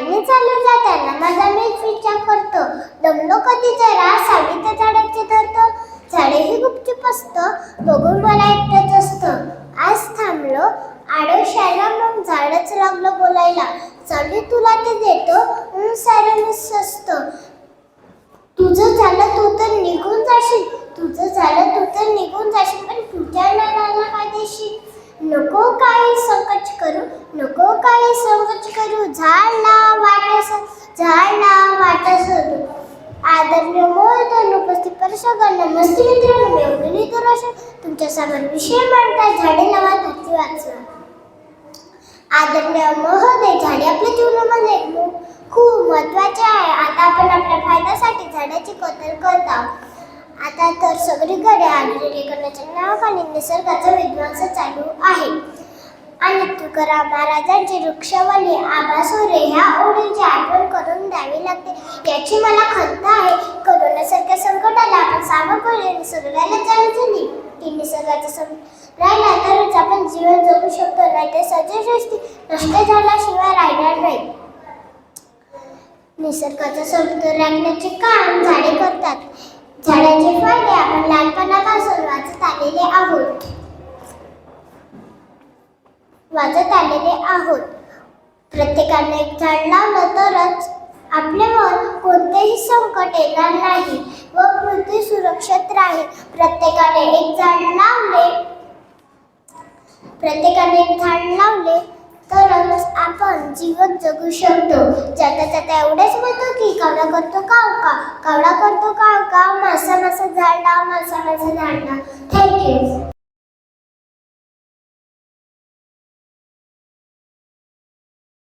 मी चालू जाताना माझा मीच विचार करतो. दमलो कधी जरा? सावलीत झाडाचे धरतो. झाडेही गुपचूप असतं. बघून मला एकटंच असतं. आज थांबलो. आडोशाला मग झाडच लागलं बोलायला. चालू तुला ते देतो. म्हणून सारं मिस असतं तुझं झालं तू तर निघून जाशील. तुझं झालं तू तर नको काही संकट करू नको काही संकट करू. झाड वाटस झाड वाटस आदरणीय मोहतन उपस्थित परिसरांना नमस्ते मित्रांनो मी अंजली दुराशा तुमच्यासमोर विषय मांडता झाडे लावा धरती वाचवा. आदरणीय महोदय झाडे आपल्या जीवनामध्ये मु- खूप महत्त्वाचे आहे आता आपण आपल्या फायद्यासाठी झाडाची कत्तल करत आहोत आता तर सगळीकडे आधुनिकीकरणाच्या नावाखाली निसर्गाचा विध्वंस चालू आहे. आणि तुकाराम महाराजांची वृक्षवल्ली आबासोरे ह्या ओळींची आठवण करून द्यावी लागते. याची मला खंत आहे. करोनासारख्या संकटाला आपण सामोरे निसर्गाला चालू झाली की निसर्गाचा सम राहिला तरच आपण जीवन जगू शकतो नाही तर सजीव नष्ट झाल्याशिवाय राहणार नाही. निसर्गाचा समतोल राखण्याचे काम झाडे करतात. झाडांचे फायदे आपण लहानपणापासून वाचत आलेले आहोत. वाचत आलेले आहोत. प्रत्येकाने एक झाड लावलं तरच आपल्यावर कोणतेही संकट येणार नाही व पृथ्वी सुरक्षित राहील. प्रत्येकाने एक झाड लावले. प्रत्येकाने एक झाड लावले तरच आपण जीवन जगू शकतो. जाता जाता एवढेच म्हणतो की कावडा करतो काव का? करतो का? लाव मासा मासा झाड लाव मासा मासा झाड लाव. थँक्यू